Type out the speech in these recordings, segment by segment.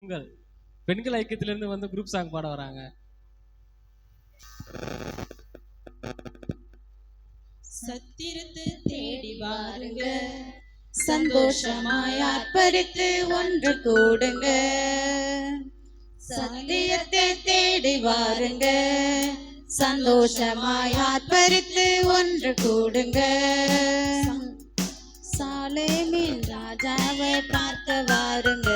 பெண்கள். பெண்கள் ஐக்கியத்திலிருந்து வந்து குரூப் சாங் பாட வராங்க. சத்திரத்து தேடி வாருங்க. சந்தோஷமாய் அர்ப்பரித்து ஒன்று கூடுங்க. சத்தியத்தை தேடி வாருங்க. சந்தோஷமாய் ஆர்ப்பரித்து ஒன்று கூடுங்க. சாலேமின் ராஜாவை பார்க்க வாருங்க.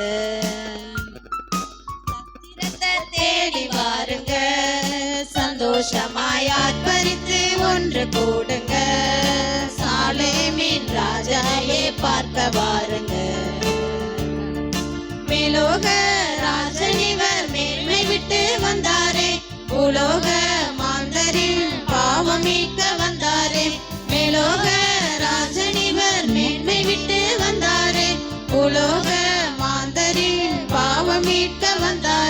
பாருங்க வாருங்க. சந்தோஷமாய் ஆர்ப்பரித்து ஒன்று கூடுங்க. சாலேமின் ராஜாயே பார்க்க வாருங்க. மேலோக ராஜனிவர் மேன்மை விட்டு வந்தாரே. உலோக மாந்தரின் பாவம் மீட்க வந்தாரே. மேலோக ராஜனிவர் மேன்மை விட்டு வந்தாரே. உலோக மாந்தரின் பாவம் மீட்க வந்தாரே.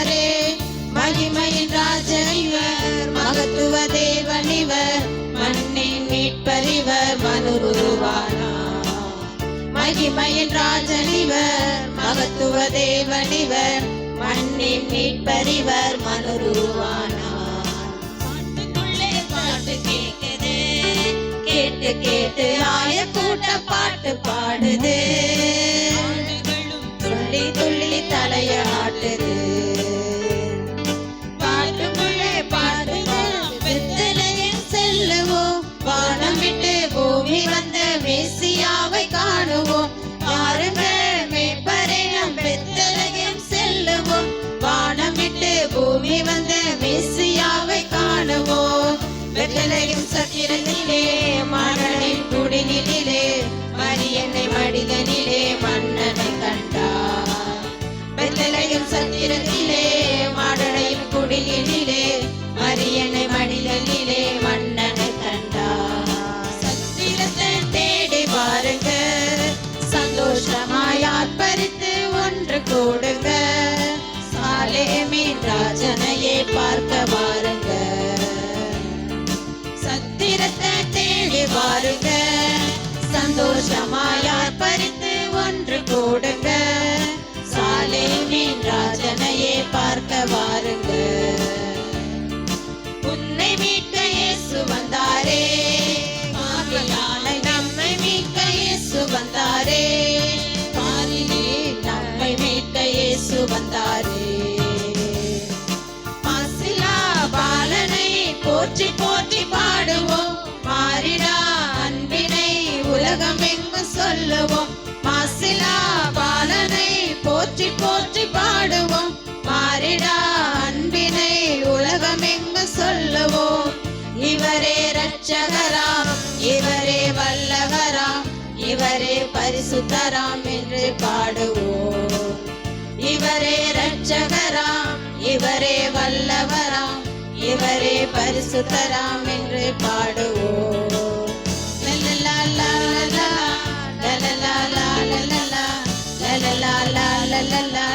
மகிமையின் ராஜனிவர் மகத்துவ தேவனிவர் மண்ணின் மீட்பறிவர் மனுருவானார். பாட்டுக்குள்ளே பாட்டு கேட்குது கேட்டு கேட்டு ஆய கூட்ட பாட்டு பாடுது. வெத்தலையும் சத்திரத்திலே மணலின் குடிலிலே மரியனை மடிதனிலே மன்னனை கண்டார். வெத்தலையும் சத்திரத்திலே மாடனையும் குடிலிலே மரியனை மடிதலிலே மன்னனை கண்டார். சத்திரத்தை தேடி பாருங்க சந்தோஷமாய் ஆர்ப்பரித்து ஒன்று கூடுங்க. சாலே மீன் ராஜனையே பார்க்க சமாயார் பறித்து ஒன்று கூடுங்க சாலேமின் ராஜனையே பார்க்க வாருங்க. உன்னை மீட்க இயேசு வந்தாரே. ஆவியானை நம்மை மீட்க இயேசு வந்தாரே. பாரிலே நம்மை மீட்க இயேசு வந்தாரே. மாசிலா பாலனை போற்றி போற்றி இவரே பரிசுத்தராம் என்று பாடுவோம் இவரே ரட்சகராம் இவரே வல்லவராம் இவரே பரிசுத்தராம் என்று பாடுவோம் la la la la la